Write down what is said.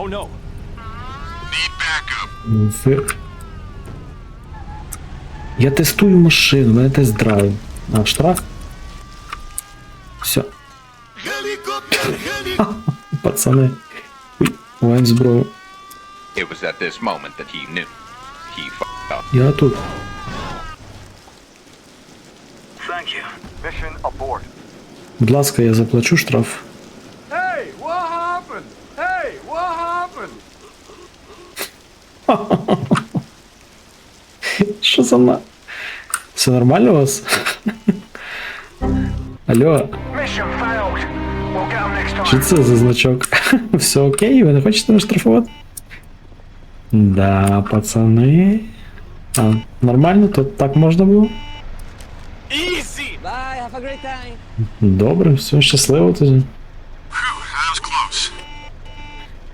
Oh no. Need backup. Ну, Фир. Я тестую машину, у мене тест-драйв. А, штраф? Все, Helicopter, helicopter. пацани. Ой, маємо зброю. It was at this moment that he knew. He fucked up. Я тут. Thank you. Mission abort. Будь ласка, я заплачу штраф. Hey, what happened? Hey, what? Що за на? Все нормально у вас? Алло, що це за значок? Все окей, ви не хочете мене штрафувати? Да, пацани. А, нормально, то так можна було? Easy. Bye, have a great time. Добре, все, щасливо тоді.